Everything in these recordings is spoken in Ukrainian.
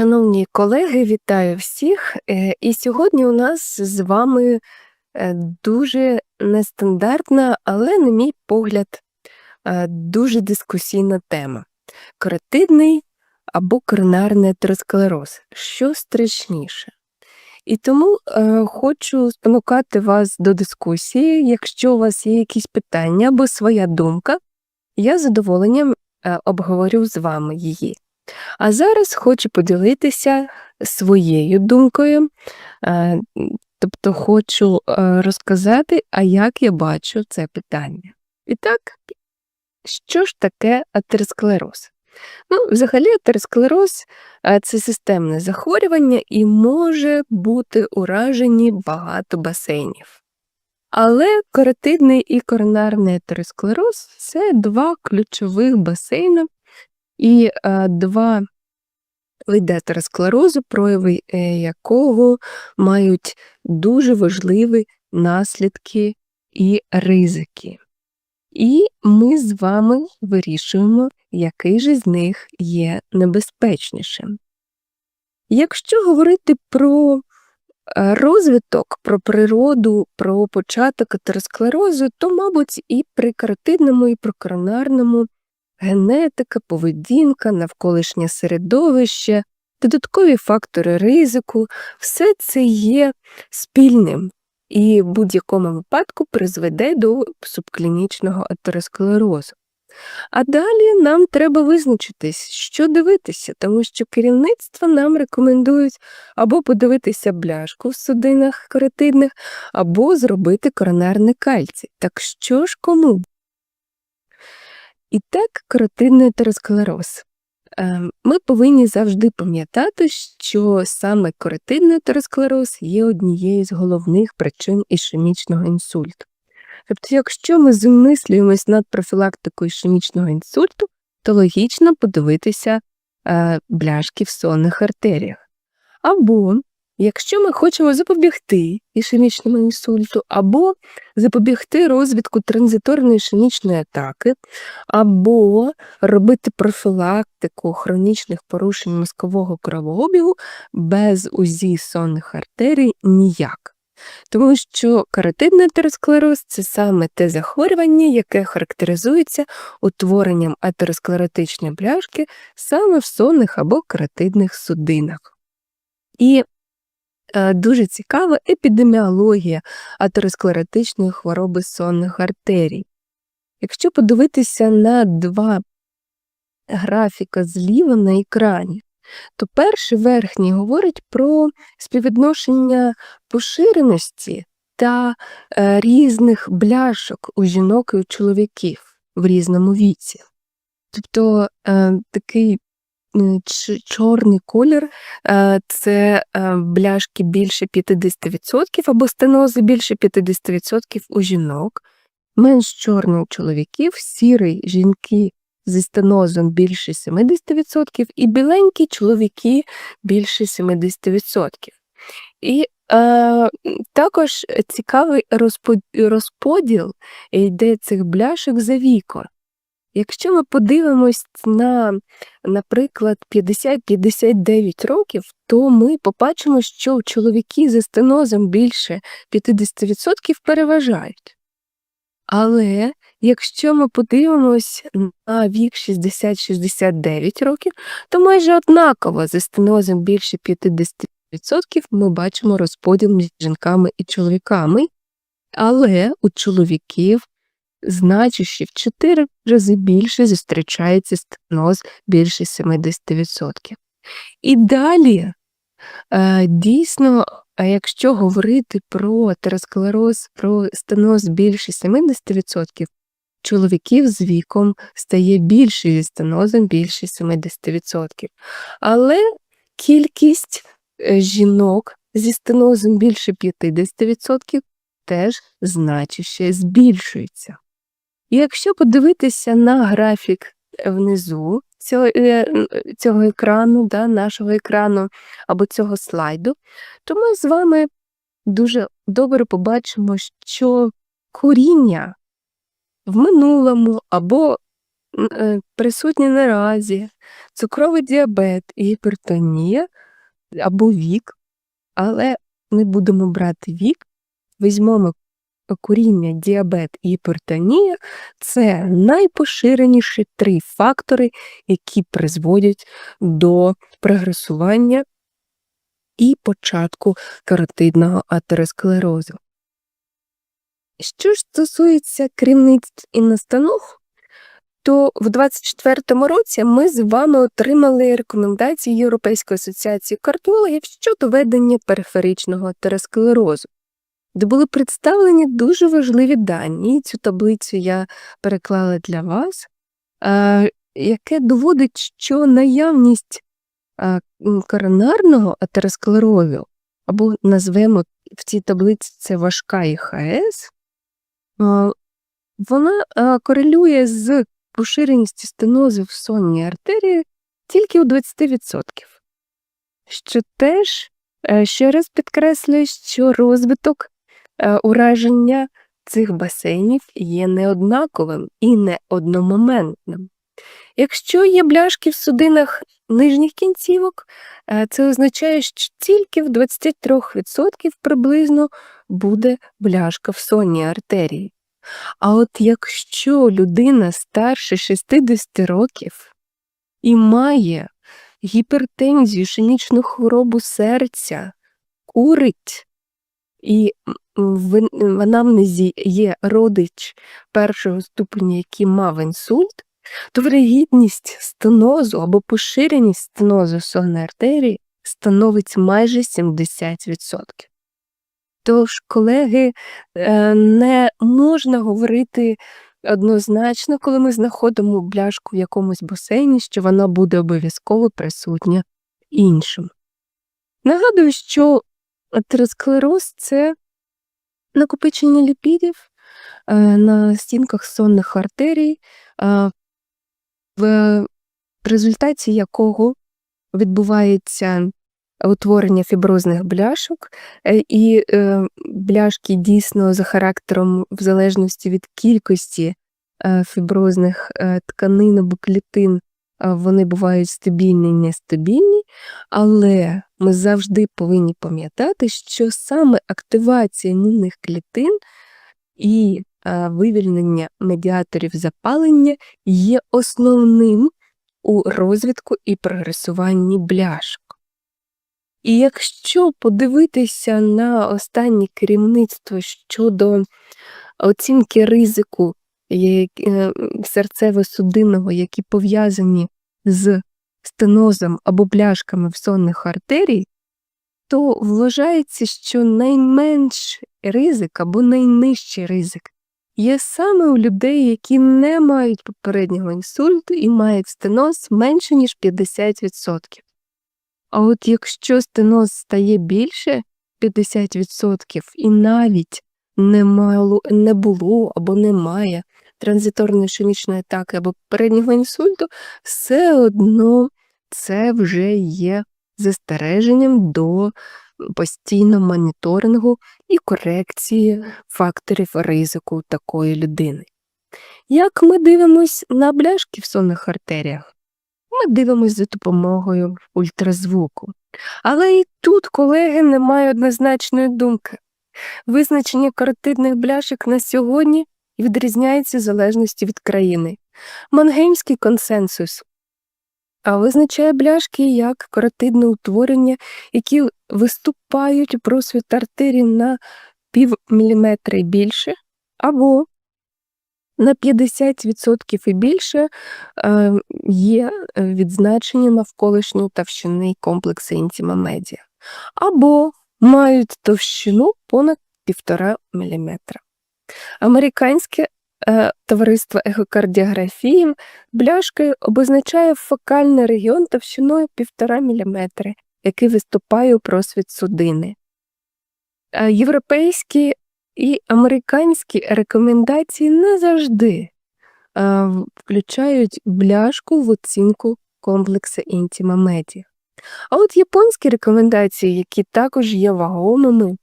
Шановні колеги, вітаю всіх! Е, І сьогодні у нас з вами е, дуже нестандартна, але, на мій погляд, е, дуже дискусійна тема: каротидний або коронарний атеросклероз. Що страшніше? І тому хочу спонукати вас до дискусії. Якщо у вас є якісь питання або своя думка, я з задоволенням обговорю з вами її. А зараз хочу поділитися своєю думкою, е, тобто хочу е, розказати, а як я бачу це питання. І так, що ж таке атеросклероз? Ну, взагалі, атеросклероз е, це системне захворювання і може бути уражені багато басейнів. Але каротидний і коронарний атеросклероз це два ключових басейни, і е, два види атеросклерозу, прояви е, якого мають дуже важливі наслідки і ризики. І ми з вами вирішуємо, який же з них є небезпечнішим. Якщо говорити про е, розвиток, про природу, про початок атеросклерозу, то, мабуть, і при каротидному, і при коронарному генетика, поведінка, навколишнє середовище, додаткові фактори ризику, все це є спільним і в будь-якому випадку призведе до субклінічного атеросклерозу. А далі нам треба визначитись, що дивитися, тому що керівництво нам рекомендують або подивитися бляшку в судинах каротидних, або зробити коронарний кальцій. Так що ж кому? І так, каротидний атеросклероз. Ем, ми повинні завжди пам'ятати, що саме каротидний атеросклероз є однією з головних причин ішемічного інсульту. Тобто, якщо ми замислюємось над профілактикою ішемічного інсульту, то логічно подивитися е, бляшки в сонних артеріях. Або Якщо ми хочемо запобігти ішемічному інсульту, або запобігти розвитку транзиторної ішемічної атаки, або робити профілактику хронічних порушень мозкового кровообігу без УЗІ сонних артерій ніяк. Тому що каротидний атеросклероз – це саме те захворювання, яке характеризується утворенням атеросклеротичної бляшки саме в сонних або каротидних судинах. І дуже цікава епідеміологія атеросклеротичної хвороби сонних артерій. Якщо подивитися на два графіка зліва на екрані, то перший верхній говорить про співвідношення поширеності та е, різних бляшок у жінок і у чоловіків в різному віці. Тобто е, такий чорний колір е, це е, бляшки більше 50% або стенози більше 50% у жінок, менш чорний у чоловіків, сірий жінки зі стенозом більше 70% і біленькі чоловіки більше 70%. І е, також цікавий розподіл йде цих бляшок за віком. Якщо ми подивимось на, наприклад, 50-59 років, то ми побачимо, що чоловіки з стенозом більше 50% переважають. Але якщо ми подивимось на вік 60-69 років, то майже однаково з стенозом більше 50% ми бачимо розподіл між жінками і чоловіками, але у чоловіків значуще в 4 рази більше зустрічається стеноз більше 70%. І далі, е, дійсно, якщо говорити про атеросклероз, про стеноз більше 70%, чоловіків з віком стає більше зі стенозом більше 70%. Але кількість е, жінок зі стенозом більше 50% теж значуще збільшується. Якщо подивитися на графік внизу цього е, цього екрану, да, нашого екрану або цього слайду, то ми з вами дуже добре побачимо, що коріння в минулому або е, присутнє наразі цукровий діабет гіпертонія або вік, але ми будемо брати вік, візьмемо куріння, діабет і гіпертонія це найпоширеніші три фактори, які призводять до прогресування і початку каротидного атеросклерозу. Що ж стосується керівництв і настанов, то в 2024 році ми з вами отримали рекомендації Європейської асоціації кардіологів щодо ведення периферичного атеросклерозу, де були представлені дуже важливі дані. Цю таблицю я переклала для вас, яке доводить, що наявність коронарного атеросклерозу, або назвемо в цій таблиці це важка ІХС, вона корелює з поширеністю стенозу в сонній артерії тільки у 20%. Що теж е, ще раз підкреслює, що розвиток е, ураження цих басейнів є неоднаковим і не одномоментним. Якщо є бляшки в судинах нижніх кінцівок, е, це означає, що тільки в 23% приблизно буде бляшка в сонній артерії. А от якщо людина старше 60 років і має гіпертензію, ішемічну хворобу серця, курить, і в анамнезі є родич першого ступеня, який мав інсульт, то вирогідність стенозу або поширеність стенозу сонної артерії становить майже 70%. Тож, колеги, е, не можна говорити однозначно, коли ми знаходимо бляшку в якомусь басейні, що вона буде обов'язково присутня іншим. Нагадую, що атеросклероз – це накопичення ліпідів е, на стінках сонних артерій, в результаті якого відбувається утворення фіброзних бляшок, е, і е, бляшки дійсно за характером, в залежності від кількості е, фіброзних тканин або клітин, вони бувають стабільні і нестабільні, але ми завжди повинні пам'ятати, що саме активація імунних клітин і вивільнення медіаторів запалення є основним у розвитку і прогресуванні бляшок. І якщо подивитися на останнє керівництво щодо оцінки ризику е, серцево-судинного, які пов'язані з стенозом або бляшками в сонних артерій, то вважається, що найменший ризик або найнижчий ризик є саме у людей, які не мають попереднього інсульту і мають стеноз менше, ніж 50%. А от якщо стеноз стає більше 50% і навіть не, мало, не було або немає транзиторної ішемічної атаки або переднього інсульту, все одно це вже є застереженням до постійного моніторингу і корекції факторів ризику такої людини. Як ми дивимось на бляшки в сонних артеріях? Ми дивимося за допомогою ультразвуку. Але і тут, колеги, немає однозначної думки. Визначення каротидних бляшок на сьогодні відрізняється в залежності від країни. Мангеймський консенсус визначає бляшки як каротидне утворення, які виступають у просвіт артерії на пів міліметра і більше, або на 50% і більше е, є відзначення навколишньої товщини комплексу інтімомедіа, або мають товщину понад 1,5 мм. Американське е, товариство ехокардіографії бляшкою обозначає фокальний регіон товщиною 1,5 мм, який виступає у просвіт судини. Європейські і американські рекомендації не завжди а, включають бляшку в оцінку комплексу інтіма медіа. А от японські рекомендації, які також є вагомими е,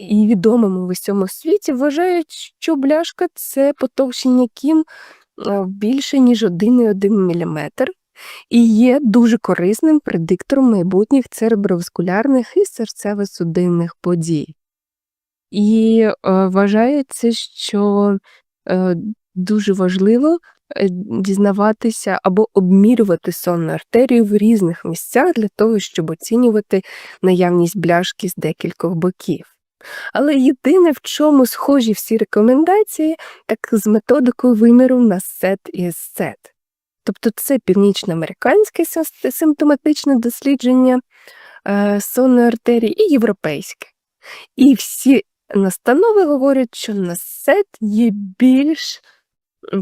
і відомими в усьому світі, вважають, що бляшка це потовщення кім більше, ніж 1,1 мм, і є дуже корисним предиктором майбутніх цереброваскулярних і серцево-судинних подій. І е, вважається, що е, дуже важливо е, дізнаватися або обмірювати сонну артерію в різних місцях для того, щоб оцінювати наявність бляшки з декількох боків. Але єдине, в чому схожі всі рекомендації, так з методикою виміру на сет і сет. Тобто це північноамериканське симптоматичне дослідження е, сонної артерії і європейське. І всі настанови говорять, що насет є більш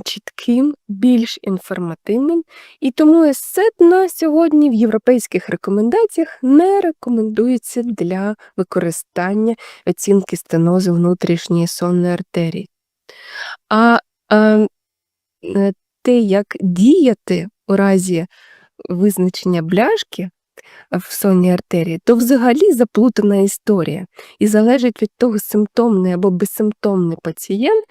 чітким, більш інформативним, і тому есет на сьогодні в європейських рекомендаціях не рекомендується для використання оцінки стенозу внутрішньої сонної артерії. А е, те, як діяти у разі визначення бляшки в сонній артерії, то взагалі заплутана історія і залежить від того, симптомний або безсимптомний пацієнт,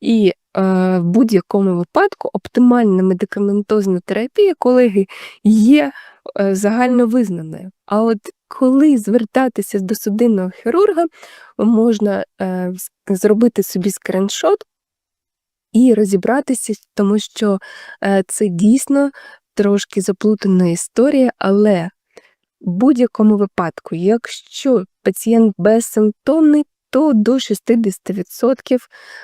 і е, в будь-якому випадку оптимальна медикаментозна терапія, колеги, є е, загальновизнаною. А от коли звертатися до судинного хірурга, можна е, зробити собі скріншот і розібратися, тому що е, це дійсно трошки заплутана історія, але в будь-якому випадку, якщо пацієнт безсимптомний, то до 60%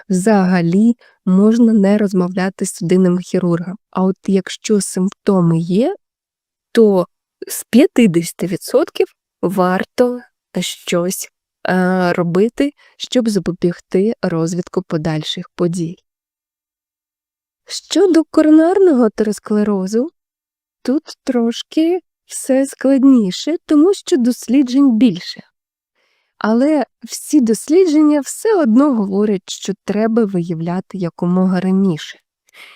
взагалі можна не розмовляти з судинним хірургом. А от якщо симптоми є, то з 50% варто щось е, робити, щоб запобігти розвитку подальших подій. Щодо коронарного атеросклерозу, тут трошки все складніше, тому що досліджень більше. Але всі дослідження все одно говорять, що треба виявляти якомога раніше.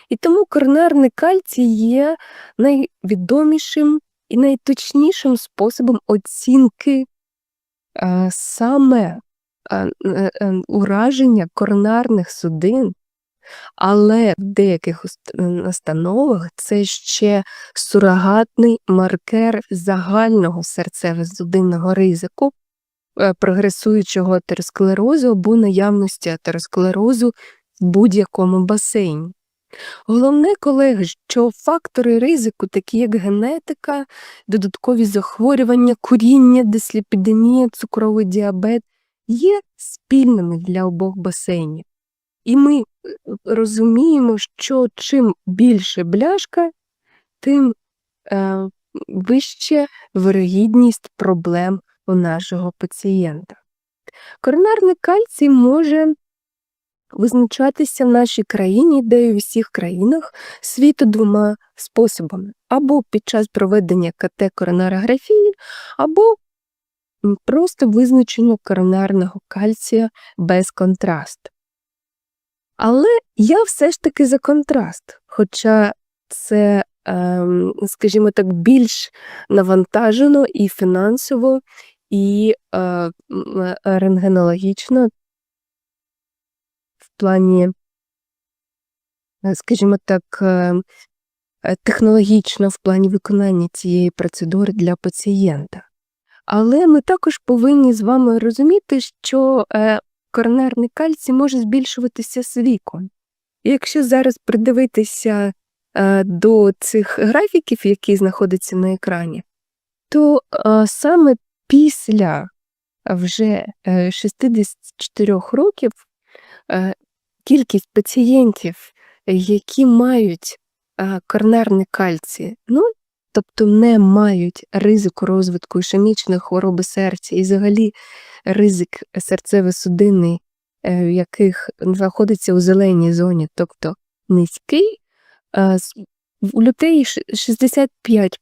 І тому коронарний кальцій є найвідомішим і найточнішим способом оцінки е, саме е, е, ураження коронарних судин, але в деяких настановах це ще сурогатний маркер загального серцево-судинного ризику, прогресуючого атеросклерозу або наявності атеросклерозу в будь-якому басейні. Головне, колеги, що фактори ризику, такі як генетика, додаткові захворювання, куріння, дисліпідемія, цукровий діабет, є спільними для обох басейнів. І ми розуміємо, що чим більше бляшка, тим е, вища вирогідність проблем у нашого пацієнта. Коронарний кальцій може визначатися в нашій країні, де й у всіх країнах світу двома способами: або під час проведення КТ коронарографії, або просто визначення коронарного кальція без контрасту. Але я все ж таки за контраст, хоча це, ем, скажімо так, більш навантажено і фінансово, і е, рентгенологічно в плані, е, скажімо так, е, технологічно в плані виконання цієї процедури для пацієнта. Але ми також повинні з вами розуміти, що коронарний кальцій може збільшуватися з віком. І якщо зараз придивитися е, до цих графіків, які знаходяться на екрані, то е, саме після вже 64 е, років кількість пацієнтів, які мають коронарний кальцій, ну, тобто не мають ризику розвитку ішемічної хвороби серця і взагалі ризик серцево-судинний, е, яких знаходиться у зеленій зоні, тобто низький, у людей 65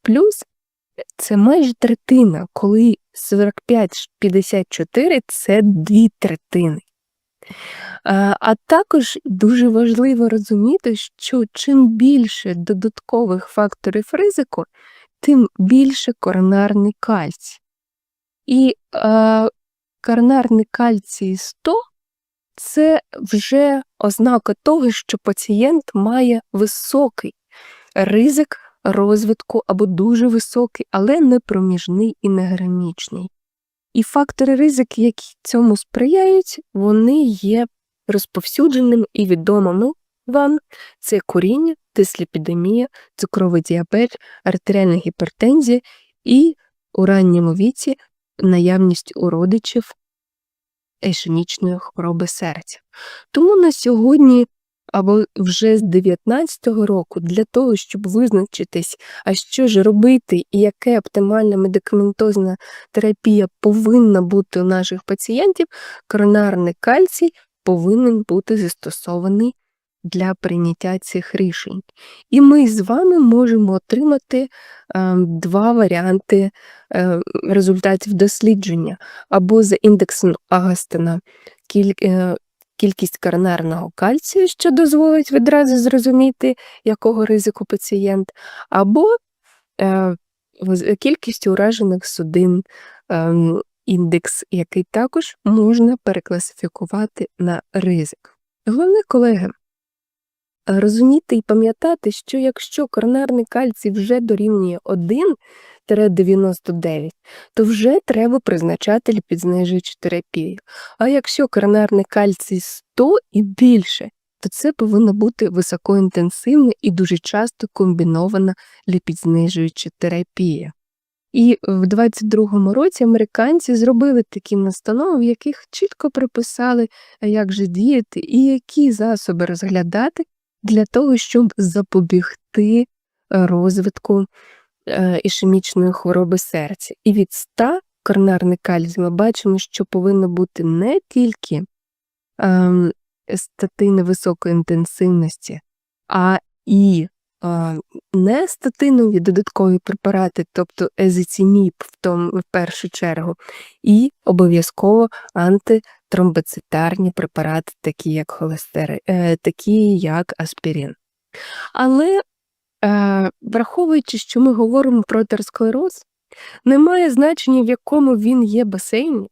це майже третина, коли 45-54 це дві третини. А також дуже важливо розуміти, що чим більше додаткових факторів ризику, тим більше коронарний кальцій. І е, коронарний кальцій 100 це вже ознака того, що пацієнт має високий ризик розвитку або дуже високий, але не проміжний і не граничний. І фактори ризики, які цьому сприяють, вони є розповсюдженими і відомими вам. Це куріння, дисліпідемія, цукровий діабет, артеріальна гіпертензія і у ранньому віці наявність у родичів ішемічної хвороби серця. Тому на сьогодні або вже з 19-го року для того, щоб визначитись, а що ж робити і яка оптимальна медикаментозна терапія повинна бути у наших пацієнтів, коронарний кальцій повинен бути застосований для прийняття цих рішень. І ми з вами можемо отримати е, два варіанти е, результатів дослідження або за індексом Агастена кількість коронарного кальцію, що дозволить відразу зрозуміти, якого ризику пацієнт, або е, кількість уражених судин, е, індекс, який також можна перекласифікувати на ризик. Головне, колеги, розуміти і пам'ятати, що якщо коронарний кальцій вже дорівнює 1-99, то вже треба призначати ліпідзнижуючу терапію. А якщо коронарний кальцій 100 і більше, то це повинна бути високоінтенсивна і дуже часто комбінована ліпідзнижуюча терапія. І в 22-му році американці зробили такі настанови, в яких чітко приписали, як же діяти і які засоби розглядати для того, щоб запобігти розвитку е, ішемічної хвороби серця. І від 100 коронарний кальцій ми бачимо, що повинно бути не тільки ем, статини високої інтенсивності, а і не статинові додаткові препарати, тобто езиціміб в в першу чергу, і обов'язково антитромбоцитарні препарати, такі як холестери, е, такі як аспірин. Але е, враховуючи, що ми говоримо про атеросклероз, немає значення, в якому він є басейні.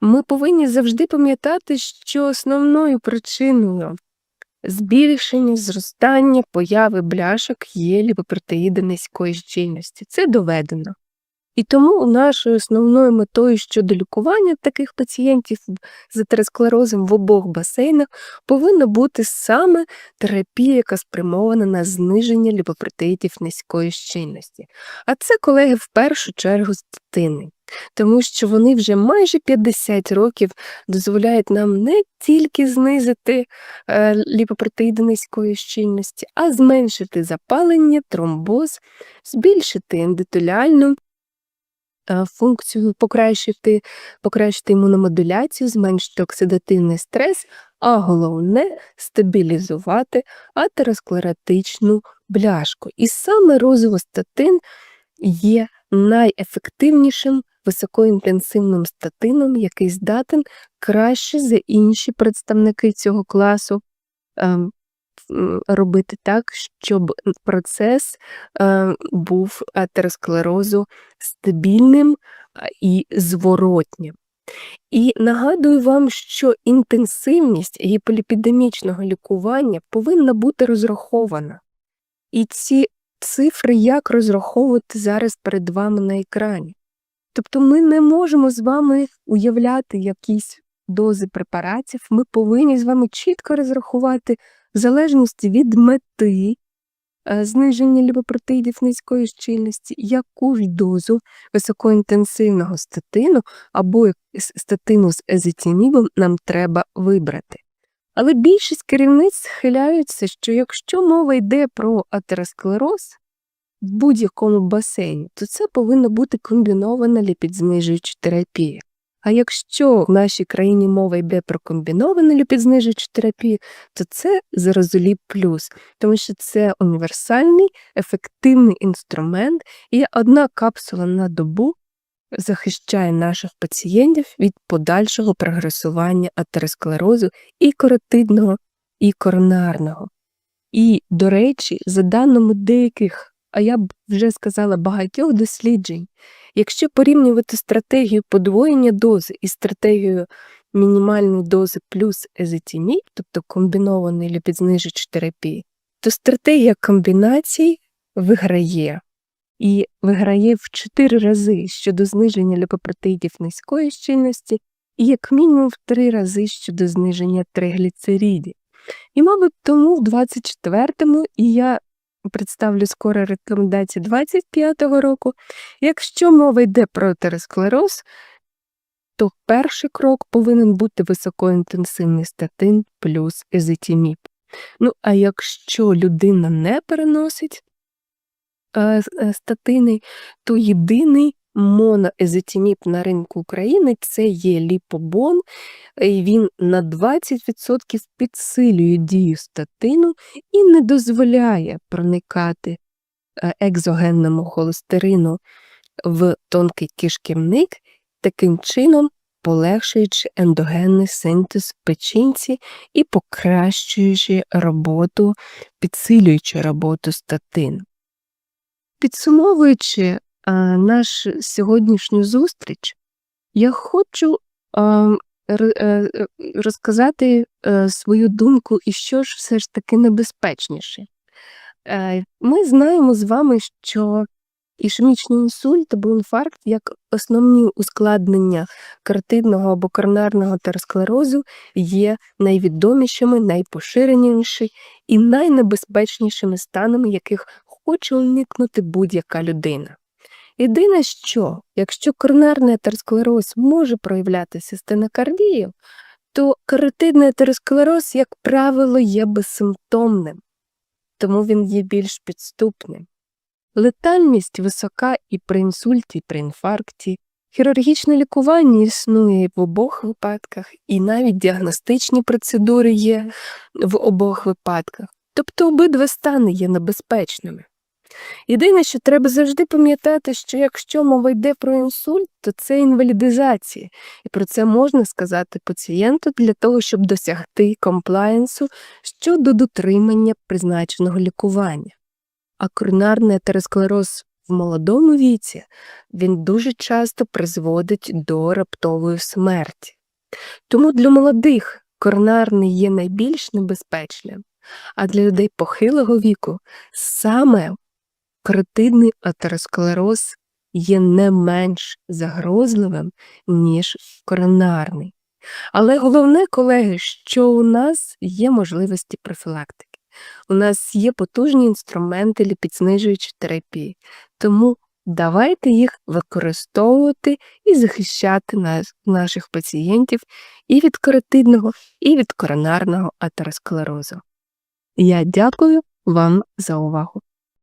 Ми повинні завжди пам'ятати, що основною причиною збільшення, зростання, появи бляшок є ліпопротеїди низької щільності. Це доведено. І тому нашою основною метою щодо лікування таких пацієнтів з атеросклерозом в обох басейнах повинна бути саме терапія, яка спрямована на зниження ліпопротеїдів низької щільності. А це, колеги, в першу чергу статини тому що вони вже майже 50 років дозволяють нам не тільки знизити е, ліпопротеїди низької щільності, а зменшити запалення, тромбоз, збільшити ендотеліальну функцію, покращити, покращити імуномодуляцію, зменшити оксидативний стрес, а головне стабілізувати атеросклеротичну бляшку. І саме розовостатин є найефективнішим високоінтенсивним статином, який здатен краще за інші представники цього класу ем, робити так, щоб процес ем, був атеросклерозу стабільним і зворотнім. І нагадую вам, що інтенсивність гіполіпідемічного лікування повинна бути розрахована. І ці цифри як розраховувати зараз перед вами на екрані. Тобто ми не можемо з вами уявляти якісь дози препаратів, ми повинні з вами чітко розрахувати в залежності від мети е, зниження ліпопротеїдів низької щільності, яку ж дозу високоінтенсивного статину або статину з езетінібом нам треба вибрати. Але більшість керівниць схиляються, що якщо мова йде про атеросклероз в будь-якому басейні, то це повинна бути комбінована ліпідзнижуюча терапія. А якщо в нашій країні мова йде про комбіновану ліпідзнижуючу терапію, то це зразоліп плюс, тому що це універсальний, ефективний інструмент, і одна капсула на добу захищає наших пацієнтів від подальшого прогресування атеросклерозу і коротидного, і коронарного. І, до речі, за даними деяких, а я б вже сказала багатьох досліджень, якщо порівнювати стратегію подвоєння дози і стратегію мінімальної дози плюс езетіміб, тобто комбінованої ліпідзнижуючої терапії, то стратегія комбінацій виграє. І виграє в 4 рази щодо зниження ліпопротеїдів низької щільності і як мінімум в 3 рази щодо зниження тригліцеридів. І, мабуть, тому в 24-му, і я представлю скоро рекомендації 25-го року, якщо мова йде про атеросклероз, то перший крок повинен бути високоінтенсивний статин плюс езитіміп. Ну, а якщо людина не переносить е, е, статини, то єдиний моноезетіміп на ринку України це є ліпобон, він на 20% підсилює дію статину і не дозволяє проникати е, екзогенному холестерину в тонкий кишківник, таким чином полегшуючи ендогенний синтез в печінці і покращуючи роботу, підсилюючи роботу статину. Підсумовуючи а, нашу сьогоднішню зустріч, я хочу а, е, розказати е, свою думку, і що ж все ж таки небезпечніше. Е, Ми знаємо з вами, що ішемічний інсульт або інфаркт як основні ускладнення каротидного або коронарного атеросклерозу є найвідомішими, найпоширенішими і найнебезпечнішими станами, яких хоче уникнути будь-яка людина. Єдине, що якщо коронарний атеросклероз може проявлятися стенокардією, то каротидний атеросклероз, як правило, є безсимптомним, тому він є більш підступним. Летальність висока і при інсульті, і при інфаркті. Хірургічне лікування існує в обох випадках, і навіть діагностичні процедури є в обох випадках. Тобто обидва стани є небезпечними. Єдине, що треба завжди пам'ятати, що якщо мова йде про інсульт, то це інвалідизація, і про це можна сказати пацієнту для того, щоб досягти комплаєнсу щодо дотримання призначеного лікування. А коронарний атеросклероз в молодому віці він дуже часто призводить до раптової смерті. Тому для молодих коронарний є найбільш небезпечним, а для людей похилого віку саме каротидний атеросклероз є не менш загрозливим, ніж коронарний. Але головне, колеги, що у нас є можливості профілактики. У нас є потужні інструменти ліпідзнижуючої терапії, тому давайте їх використовувати і захищати наших пацієнтів і від каротидного, і від коронарного атеросклерозу. Я дякую вам за увагу.